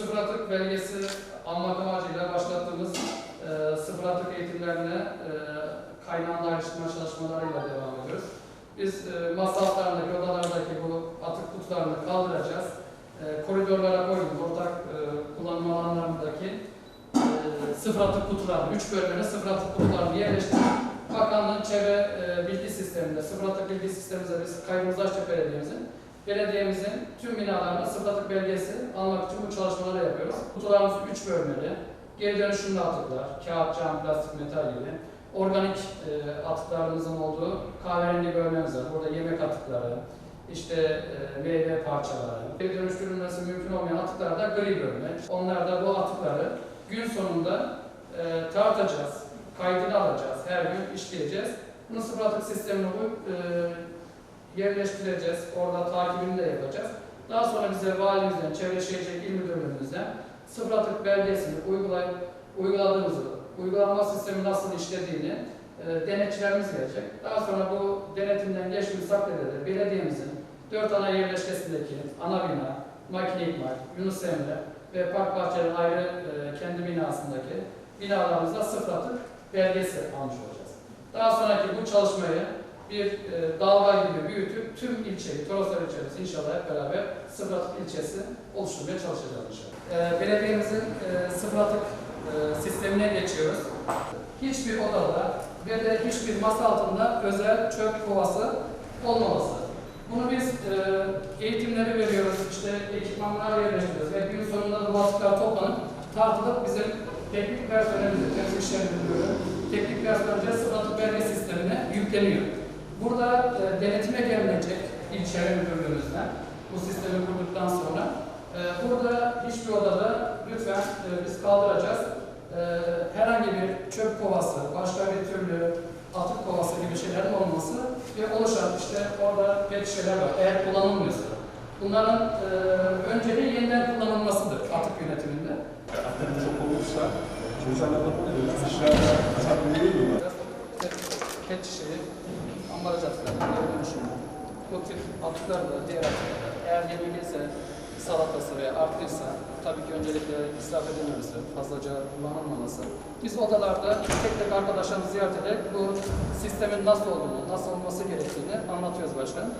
sıfır atık belgesi almak amacıyla başlattığımız e, sıfır atık eğitimlerine e, kaynağında ayrıştırma çalışmalarıyla devam ediyoruz. Biz e, masa altlarındaki, odalardaki bu atık kutularını kaldıracağız. E, koridorlara koyduk, ortak e, kullanım alanlarındaki e, sıfır atık kutularını, üç bölmene sıfır atık kutularını yerleştirdik. Bakanlığın çevre e, bilgi sisteminde, sıfır atık bilgi sistemimize biz Kaymazlaşça Belediye'mizin, belediyemizin tüm binalarına sıfır atık belgesi almak için bu çalışmaları. Kutularımız üç bölmeli, geri dönüşümlü atıklar, kağıt, cam, plastik, metal gibi. Organik e, atıklarımızın olduğu kahverengi bölmemiz var. Burada yemek atıkları, işte e, meyve parçaları, geri dönüştürülmesi mümkün olmayan atıklar da gri bölme. Onlar da bu atıkları gün sonunda e, tartacağız, kaydını alacağız, her gün işleyeceğiz. Bunu sıfır atık sistemine bu, e, yerleştireceğiz, orada takibini de yapacağız. Daha sonra bize valimizden, Çevre Şehircilik İl Müdürlüğümüzden sıfır atık belgesini uygulayıp, uyguladığımızı, uygulama sistemi nasıl işlediğini e, denetçilerimiz gelecek. Daha sonra bu denetimden geçtiğimiz takdirde de belediyemizin dört ana yerleşkesindeki ana bina, makine ikmal, Yunus Emre ve Park Bahçe'nin ayrı e, kendi binasındaki binalarımızda sıfır atık belgesi almış olacağız. Daha sonraki bu çalışmayı bir e, dalga gibi büyütüp tüm ilçeyi, Toroslar ilçesi inşallah hep beraber sıfır atık ilçesi oluşturmaya çalışacağız inşallah. E, belediyemizin e, sıfır atık e, sistemine geçiyoruz. Hiçbir odada ve de hiçbir masa altında özel çöp kovası olmaması. Bunu biz e, eğitimleri veriyoruz, işte ekipmanlar yerleştiriyoruz ve gün sonunda da bu atıklar toplanıp tartılıp bizim teknik personelimize, temsil işleri müdürü, teknik personelimize sıfır atık belge sistemine yükleniyor. Burada e, denetime gelinecek ilçe müdürlüğümüzden bu sistemi kurduktan sonra e, burada hiçbir odada lütfen e, biz kaldıracağız. E, herhangi bir çöp kovası, başka bir türlü atık kovası gibi şeylerin olması ve oluşan işte orada pet şişeler var eğer kullanılmıyorsa. Bunların e, önceliği yeniden kullanılmasıdır atık yönetiminde. Atık çok olursa çocuklarla dışarıda atık veriyor Pet şişeyi ambalaj atıklarına geri dönüşümü. Bu tip atıklar da diğer atıklar. Eğer yemeğiyse salatası veya artıysa tabii ki öncelikle israf edilmemesi, fazlaca kullanılmaması. Biz odalarda tek tek arkadaşlarımızı ziyaret ederek bu sistemin nasıl olduğunu, nasıl olması gerektiğini anlatıyoruz başkanım.